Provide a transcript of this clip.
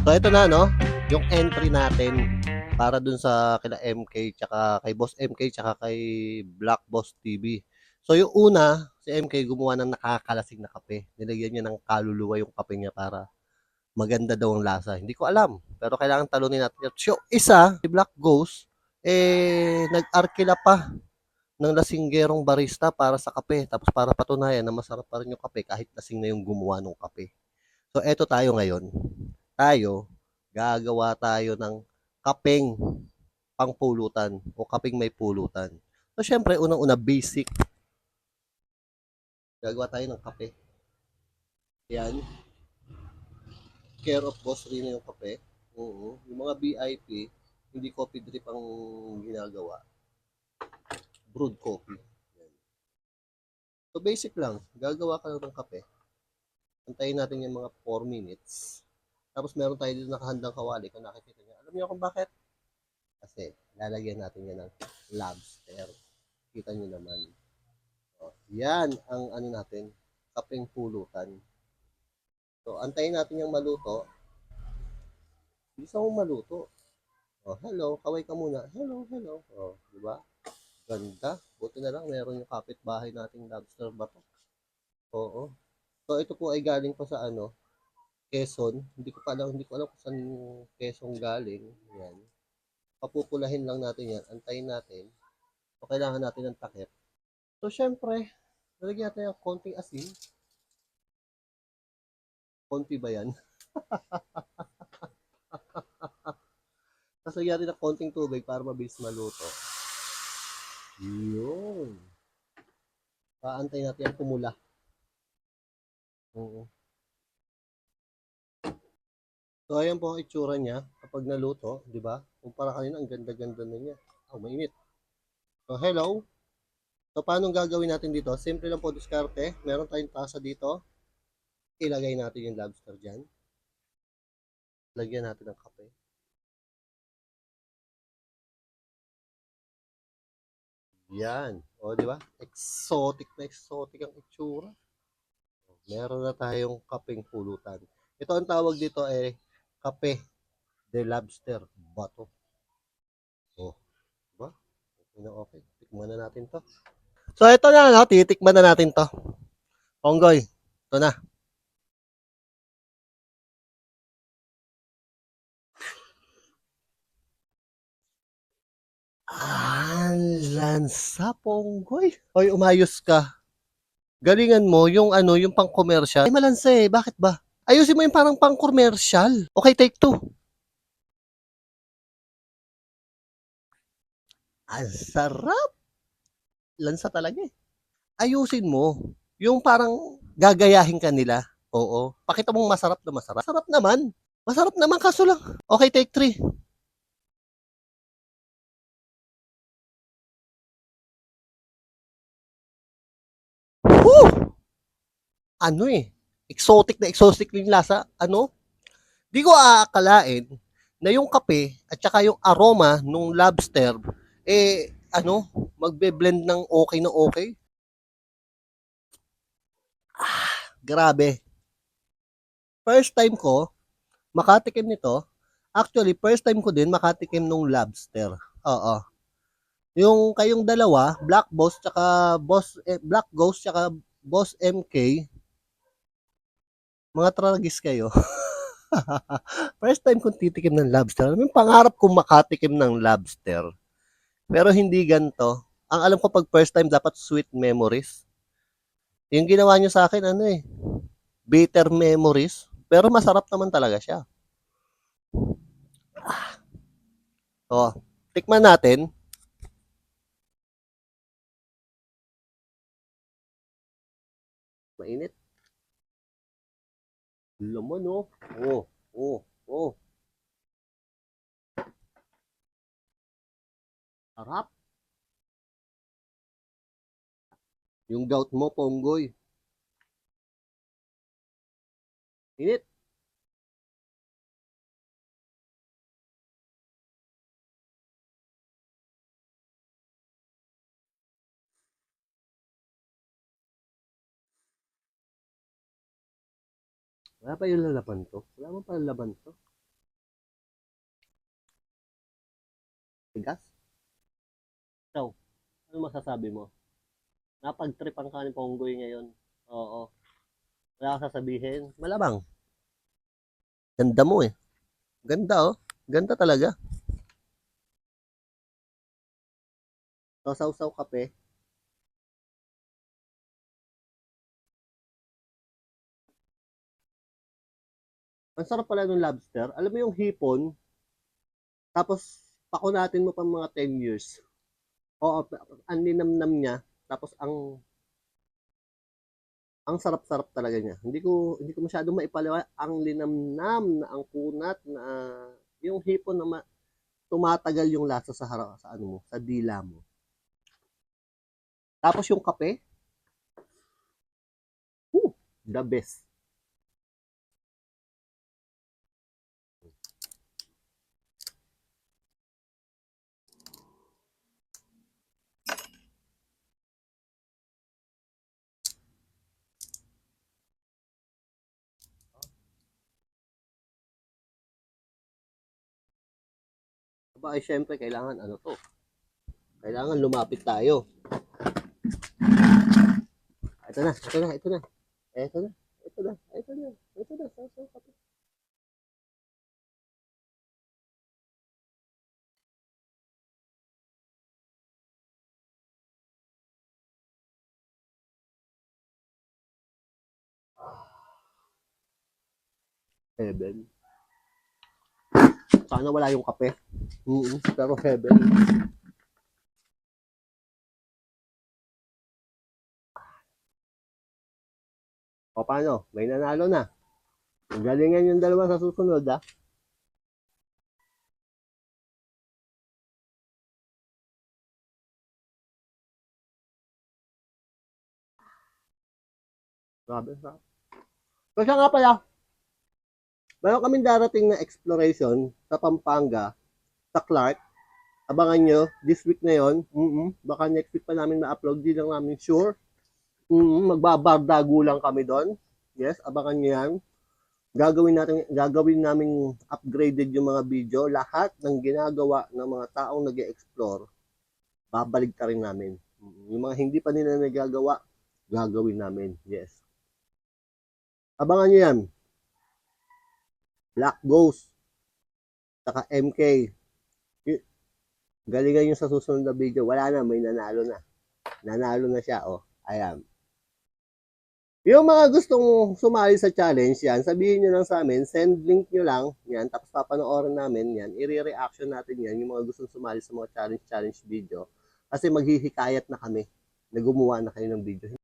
So ito na no, yung entry natin para dun sa kila MK tsaka kay Boss MK tsaka kay Black Boss TV. So yung una, si MK gumawa ng nakakalasing na kape. Nilagyan niya ng kaluluwa yung kape niya para maganda daw ang lasa. Hindi ko alam, pero kailangan talunin natin. So isa, si Black Ghost, eh nag-arkila pa ng lasinggerong barista para sa kape. Tapos para patunayan na masarap pa rin yung kape kahit lasing na yung gumawa ng kape. So eto tayo ngayon. Tayo, gagawa tayo ng kapeng pangpulutan o kapeng may pulutan. So, syempre, unang-una, basic. Gagawa tayo ng kape. Yan. Care of Boss Rino yung kape. Oo. Yung mga VIP, hindi coffee drip ang ginagawa. Brewed coffee. Yan. So, basic lang. Gagawa ka lang ng kape. Antayin natin yung mga 4 minutes. Tapos meron tayo dito nakahandang kawali kung nakikita niyo. Alam niyo kung bakit? Kasi lalagyan natin yan ng lobster. Kita niyo naman. O, yan ang ano natin, kapeng pulutan. So, antayin natin yung maluto. Bisa mo maluto. Oh, hello, kaway ka muna. Hello, hello. Oh, di ba? Ganda. Buti na lang meron yung kapitbahay nating lobster ba to? Oo. So, ito po ay galing pa sa ano, Quezon. Hindi ko pa alam, hindi ko alam kung saan yung Quezon galing. Yan. Papupulahin lang natin yan. Antayin natin. So, kailangan natin ng takip. So, syempre, nalagyan natin ng konting asin. Konti ba yan? Tapos lagyan natin ng konting tubig para mabilis maluto. Yun. Paantay natin yung pumula. Oo. So, ayan po ang itsura niya kapag naluto, di ba? Kumpara kanina, ang ganda-ganda na niya. Oh, mainit. So, hello. So, paano gagawin natin dito? Simple lang po diskarte. Meron tayong tasa dito. Ilagay natin yung lobster dyan. Lagyan natin ng kape. Yan. O, di ba? Exotic na exotic ang itsura. Meron na tayong kapeng pulutan. Ito ang tawag dito ay kape de lobster bato. Oh, diba? Okay na okay. Tikman na natin to. So, ito na, no? titikman na natin to. Onggoy, ito na. Ah, lansa, Ponggoy. Hoy, umayos ka. Galingan mo yung ano, yung pang-commercial. Ay, malansa eh. Bakit ba? Ayusin mo yung parang pang-commercial. Okay, take two. Ang sarap. Lansa talaga eh. Ayusin mo. Yung parang gagayahin ka nila. Oo. Pakita mong masarap na masarap. Masarap naman. Masarap naman kaso lang. Okay, take three. Woo! Ano eh. Exotic na exotic yung lasa. Ano? Di ko aakalain na yung kape at saka yung aroma nung lobster eh ano, magbe-blend ng okay na okay. Ah, grabe. First time ko makatikim nito. Actually, first time ko din makatikim nung lobster. Oo. Yung kayong dalawa, Black Boss tsaka Boss eh, Black Ghost tsaka Boss MK, mga tragis kayo. First time kong titikim ng lobster. Alam yung pangarap kong makatikim ng lobster. Pero hindi ganito. Ang alam ko pag first time, dapat sweet memories. Yung ginawa nyo sa akin, ano eh, bitter memories. Pero masarap naman talaga siya. Ah. Oh, tikman natin. Mainit. Laman, oh. Oh, oh, oh. Sarap. Yung gout mo, ponggoy. Init. Wala pa yung lalaban to? Wala mo pa lalaban to? Tigas? Ikaw, ano masasabi mo? Napag-trip ang kanin ponggoy ngayon. Oo. Wala kang sasabihin. Malamang. Ganda mo eh. Ganda oh. Ganda talaga. Sausaw-saw kape. Ang sarap pala ng lobster. Alam mo yung hipon, tapos pakunatin mo pa mga 10 years. Oo, ang linamnam niya, tapos ang ang sarap-sarap talaga niya. Hindi ko hindi ko masyadong maipaliwanag ang linamnam na ang kunat na yung hipon na ma- tumatagal yung lasa sa harap sa ano mo, sa dila mo. Tapos yung kape, whew, the best. Aba, ay syempre, kailangan ano to. Kailangan lumapit tayo. Ito na, ito na, ito na. Ito na, ito na, ito na, ito na, ito na, ito na. Heaven. Sana wala yung kape. Mm pero heaven. O paano? May nanalo na. Galingan yung dalawa sa susunod ah. Grabe. So siya nga pala, meron kaming darating na exploration sa Pampanga, sa Clark. Abangan nyo, this week na yon. mm Baka next week pa namin ma-upload, di lang namin sure. mm Magbabardago lang kami doon. Yes, abangan nyo yan. Gagawin natin, gagawin namin upgraded yung mga video. Lahat ng ginagawa ng mga taong nag explore babalik ka rin namin. Mm, Yung mga hindi pa nila nagagawa, gagawin namin. Yes. Abangan nyo yan. Black Ghost. Saka MK. Galingan yung sa susunod na video. Wala na, may nanalo na. Nanalo na siya, oh. Ayan. Yung mga gustong sumali sa challenge, yan, sabihin nyo lang sa amin, send link nyo lang, yan, tapos papanoorin namin, yan, i-reaction natin yan, yung mga gustong sumali sa mga challenge-challenge video, kasi maghihikayat na kami na gumawa na kayo ng video.